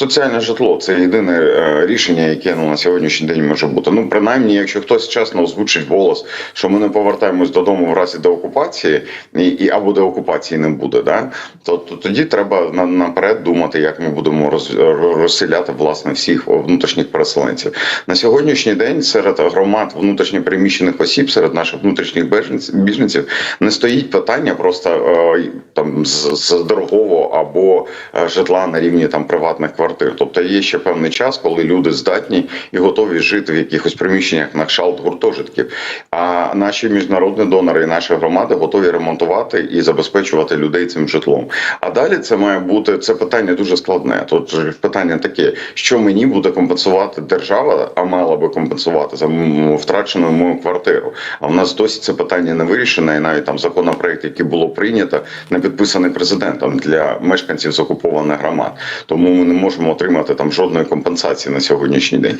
Соціальне житло це єдине е, рішення, яке ну, на сьогоднішній день може бути. Ну, принаймні, якщо хтось чесно озвучить голос, що ми не повертаємось додому в разі деокупації, і, і або деокупації не буде, да? то, то тоді треба на, наперед думати, як ми будемо роз, розселяти власне всіх внутрішніх переселенців. На сьогоднішній день серед громад внутрішньопереміщених осіб, серед наших внутрішніх біженців не стоїть питання просто е, там з, з дорогого або е, житла на рівні там приватних квартир. Тобто є ще певний час, коли люди здатні і готові жити в якихось приміщеннях на кшталт гуртожитків. А наші міжнародні донори і наші громади готові ремонтувати і забезпечувати людей цим житлом. А далі це має бути це питання дуже складне. Тут питання таке, що мені буде компенсувати держава, а мала би компенсувати за втрачену мою квартиру. А в нас досі це питання не вирішено, і навіть там законопроект, який було прийнято, не підписаний президентом для мешканців з окупованих громад. Тому ми не можемо отримати там жодної компенсації на сьогоднішній день.